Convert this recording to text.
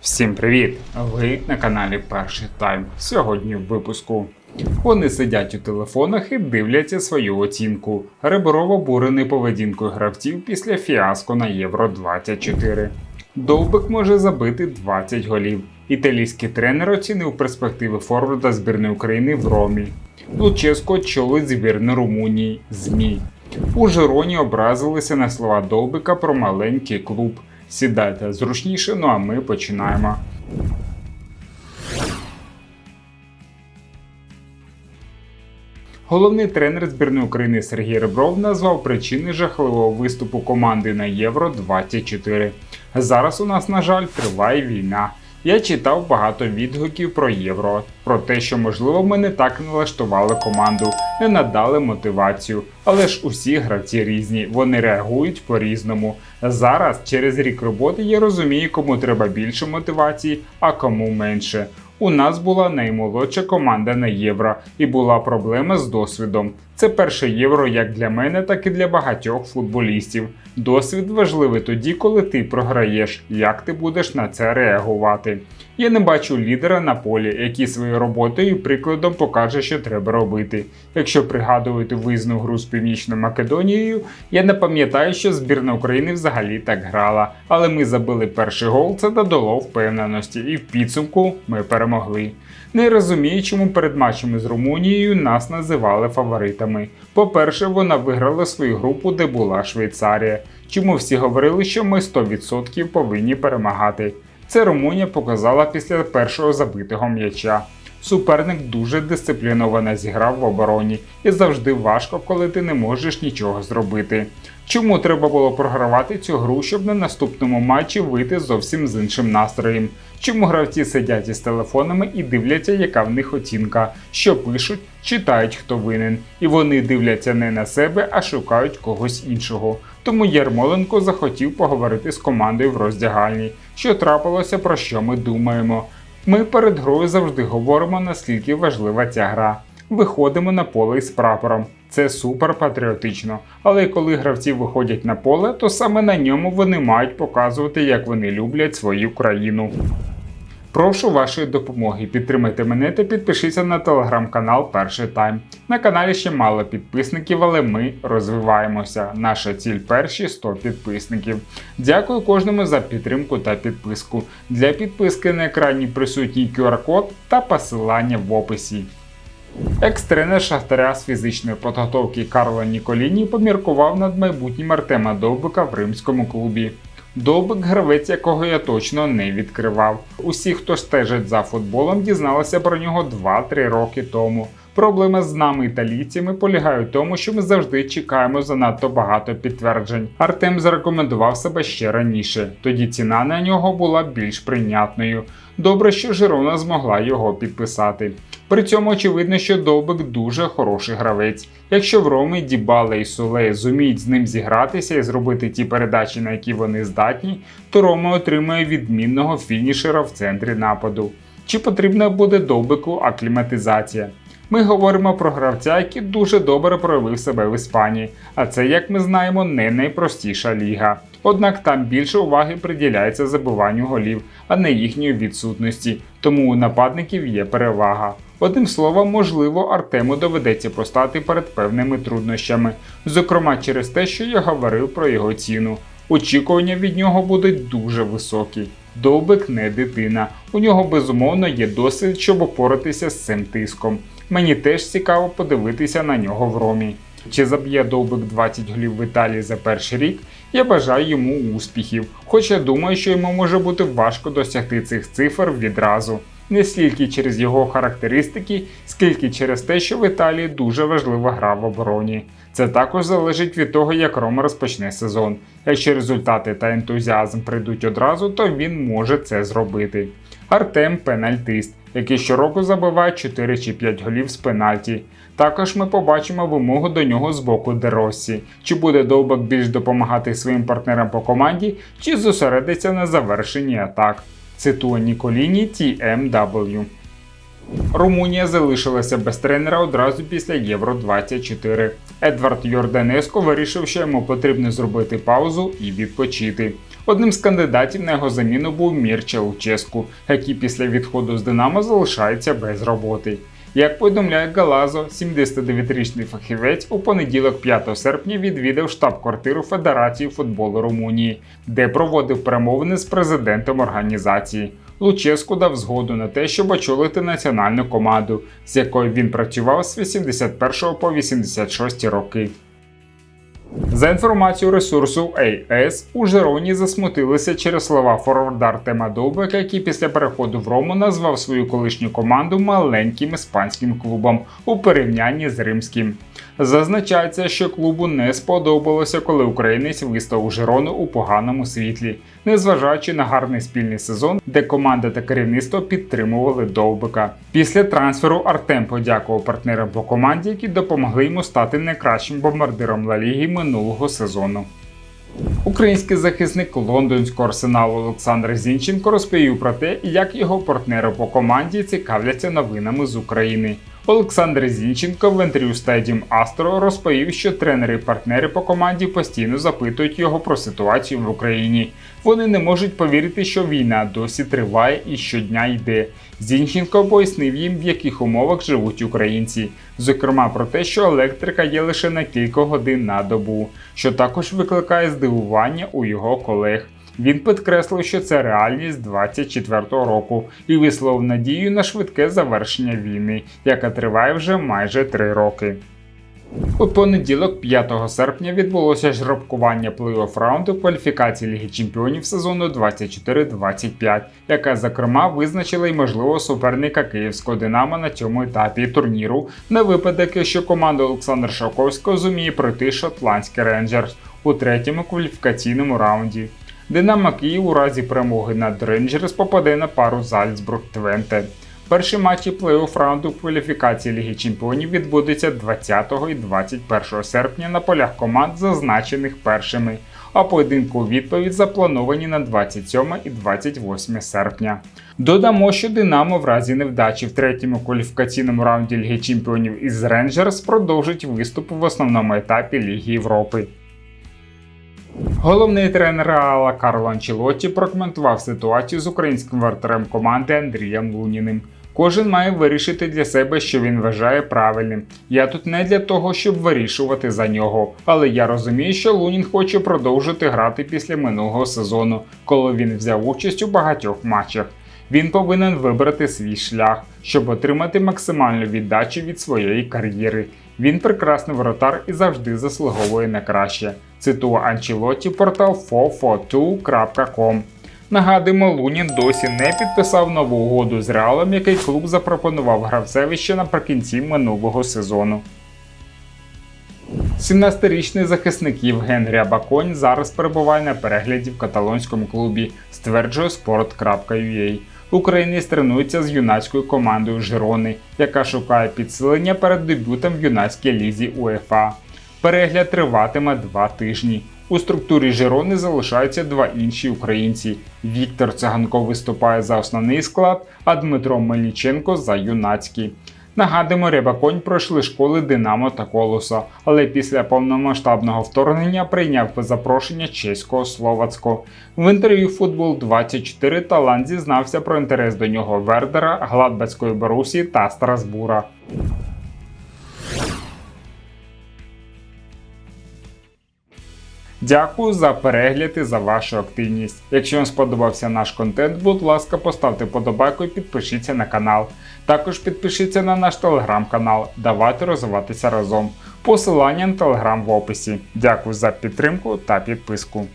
Всім привіт! Ви на каналі Перший Тайм. Сьогодні в випуску. Вони сидять у телефонах і дивляться свою оцінку. Ребров обурений поведінкою гравців після фіаско на Євро 24. Довбик може забити 20 голів. Італійський тренер оцінив перспективи форварда збірної України в Ромі. Луческо очолить збірну Румунії ЗМІ. У Жироні образилися на слова Довбика про маленький клуб. Сідайте зручніше, ну а ми починаємо. Головний тренер збірної України Сергій Ребров назвав причини жахливого виступу команди на Євро 24. Зараз у нас, на жаль, триває війна. Я читав багато відгуків про євро, про те, що можливо ми не так налаштували команду, не надали мотивацію. Але ж усі гравці різні, вони реагують по-різному. Зараз, через рік роботи, я розумію, кому треба більше мотивації, а кому менше. У нас була наймолодша команда на євро і була проблема з досвідом. Це перше євро як для мене, так і для багатьох футболістів. Досвід важливий тоді, коли ти програєш. Як ти будеш на це реагувати? Я не бачу лідера на полі, який своєю роботою і прикладом покаже, що треба робити. Якщо пригадувати виїзну гру з Північною Македонією, я не пам'ятаю, що збірна України взагалі так грала, але ми забили перший гол, це додало впевненості, і в підсумку ми перемогли. Не розумію, чому перед матчами з Румунією нас називали фаворитами. По-перше, вона виграла свою групу, де була Швейцарія. Чому всі говорили, що ми 100% повинні перемагати? Це Румунія показала після першого забитого м'яча. Суперник дуже дисципліновано зіграв в обороні і завжди важко, коли ти не можеш нічого зробити. Чому треба було програвати цю гру, щоб на наступному матчі вийти зовсім з іншим настроєм? Чому гравці сидять із телефонами і дивляться, яка в них оцінка, що пишуть, читають, хто винен, і вони дивляться не на себе, а шукають когось іншого. Тому Ярмоленко захотів поговорити з командою в роздягальні, що трапилося, про що ми думаємо. Ми перед грою завжди говоримо, наскільки важлива ця гра. Виходимо на поле із прапором. Це супер патріотично. Але коли гравці виходять на поле, то саме на ньому вони мають показувати, як вони люблять свою країну. Прошу вашої допомоги. Підтримайте мене та підпишіться на телеграм-канал Перший Тайм. На каналі ще мало підписників, але ми розвиваємося. Наша ціль перші 100 підписників. Дякую кожному за підтримку та підписку. Для підписки на екрані присутній QR-код та посилання в описі. Екс-тренер Шахтаря з фізичної підготовки Карло Ніколіні поміркував над майбутнім Артема Довбика в римському клубі. Довбик гравець, якого я точно не відкривав. Усі, хто стежить за футболом, дізналися про нього 2-3 роки тому. Проблема з нами, італійцями, полягає в тому, що ми завжди чекаємо занадто багато підтверджень. Артем зарекомендував себе ще раніше, тоді ціна на нього була більш прийнятною. Добре, що Жирона змогла його підписати. При цьому очевидно, що Довбик дуже хороший гравець. Якщо в Ромі Дібала і Сулей зуміють з ним зігратися і зробити ті передачі, на які вони здатні, то Рома отримає відмінного фінішера в центрі нападу. Чи потрібна буде Довбику акліматизація? Ми говоримо про гравця, який дуже добре проявив себе в Іспанії, а це, як ми знаємо, не найпростіша ліга. Однак там більше уваги приділяється забиванню голів, а не їхньої відсутності, тому у нападників є перевага. Одним словом, можливо, Артему доведеться постати перед певними труднощами, зокрема через те, що я говорив про його ціну. Очікування від нього будуть дуже високі. Довбик не дитина. У нього безумовно є досвід, щоб опоратися з цим тиском. Мені теж цікаво подивитися на нього в Ромі. Чи заб'є Довбик 20 голів в Італії за перший рік? Я бажаю йому успіхів, хоч я думаю, що йому може бути важко досягти цих цифр відразу. Не стільки через його характеристики, скільки через те, що в Італії дуже важлива гра в обороні. Це також залежить від того, як Рома розпочне сезон. Якщо результати та ентузіазм прийдуть одразу, то він може це зробити. Артем пенальтист, який щороку забиває 4 чи 5 голів з пенальті. Також ми побачимо вимогу до нього з боку Деросі. Чи буде Довбак більш допомагати своїм партнерам по команді, чи зосередиться на завершенні атак. Цитує Ніколіні TMW. Румунія залишилася без тренера одразу після Євро 24. Едвард Йорданеско вирішив, що йому потрібно зробити паузу і відпочити. Одним з кандидатів на його заміну був Мірча Луческу, який після відходу з Динамо залишається без роботи. Як повідомляє Галазо, 79-річний фахівець у понеділок 5 серпня відвідав штаб-квартиру Федерації футболу Румунії, де проводив перемовини з президентом організації. Луческу дав згоду на те, щоб очолити національну команду, з якою він працював з 81 по 86 роки. За інформацією ресурсу AS, у Жероні засмутилися через слова форварда Артема Довбека, який після переходу в Рому назвав свою колишню команду маленьким іспанським клубом у порівнянні з римським. Зазначається, що клубу не сподобалося, коли українець вистав у Жерону у поганому світлі, незважаючи на гарний спільний сезон, де команда та керівництво підтримували Довбика. Після трансферу Артем подякував партнерам по команді, які допомогли йому стати найкращим бомбардиром Ла Ліги минулого сезону. Український захисник лондонського арсеналу Олександр Зінченко розповів про те, як його партнери по команді цікавляться новинами з України. Олександр Зінченко в інтерв'ю Stadium Astro розповів, що тренери і партнери по команді постійно запитують його про ситуацію в Україні. Вони не можуть повірити, що війна досі триває і щодня йде. Зінченко пояснив їм, в яких умовах живуть українці, зокрема про те, що електрика є лише на кілька годин на добу, що також викликає здивування у його колег. Він підкреслив, що це реальність 24-го року і висловив надію на швидке завершення війни, яка триває вже майже три роки. У понеділок, 5 серпня, відбулося жребкування плей-офф раунду кваліфікації Ліги Чемпіонів сезону 24-25, яка зокрема визначила й можливого суперника київського Динамо на цьому етапі турніру на випадок, якщо команда Олександра Шовковського зуміє пройти шотландський рейнджерс у третьому кваліфікаційному раунді. Динамо Київ у разі перемоги над Рейнджерс попаде на пару Зальцбург Твенте. Перші матчі плей-офф раунду кваліфікації Ліги Чемпіонів відбудуться 20 і 21 серпня на полях команд, зазначених першими, а поєдинку відповідь заплановані на 27 і 28 серпня. Додамо, що Динамо в разі невдачі в третьому кваліфікаційному раунді Ліги Чемпіонів із Рейнджерс продовжить виступ в основному етапі Ліги Європи. Головний тренер Реала Карло Анчелотті прокоментував ситуацію з українським вартарем команди Андрієм Луніним. Кожен має вирішити для себе, що він вважає правильним. Я тут не для того, щоб вирішувати за нього. Але я розумію, що Лунін хоче продовжити грати після минулого сезону, коли він взяв участь у багатьох матчах. Він повинен вибрати свій шлях, щоб отримати максимальну віддачу від своєї кар'єри. Він прекрасний воротар і завжди заслуговує на краще. Цитує Анчелотті портал 442.com. Нагадуємо, Лунін досі не підписав нову угоду з Реалом, який клуб запропонував гравцеві ще наприкінці минулого сезону. 17-річний захисник Євген Рябаконь зараз перебуває на перегляді в каталонському клубі, стверджує sport.ua. Українець тренується з юнацькою командою Жирони, яка шукає підсилення перед дебютом в юнацькій лізі УЕФА. Перегляд триватиме два тижні. У структурі Жирони залишаються два інші українці. Віктор Циганко виступає за основний склад, а Дмитро Мельниченко за юнацький. Нагадуємо, Рябаконь пройшли школи Динамо та Колоса, але після повномасштабного вторгнення прийняв запрошення чеського Словацького. В інтерв'ю Футбол 24 талант зізнався про інтерес до нього Вердера, Гладбацької Борусі та Страсбура. Дякую за перегляд і за вашу активність. Якщо вам сподобався наш контент, будь ласка, поставте подобайку і підпишіться на канал. Також підпишіться на наш телеграм-канал. Давайте розвиватися разом. Посилання на телеграм в описі. Дякую за підтримку та підписку.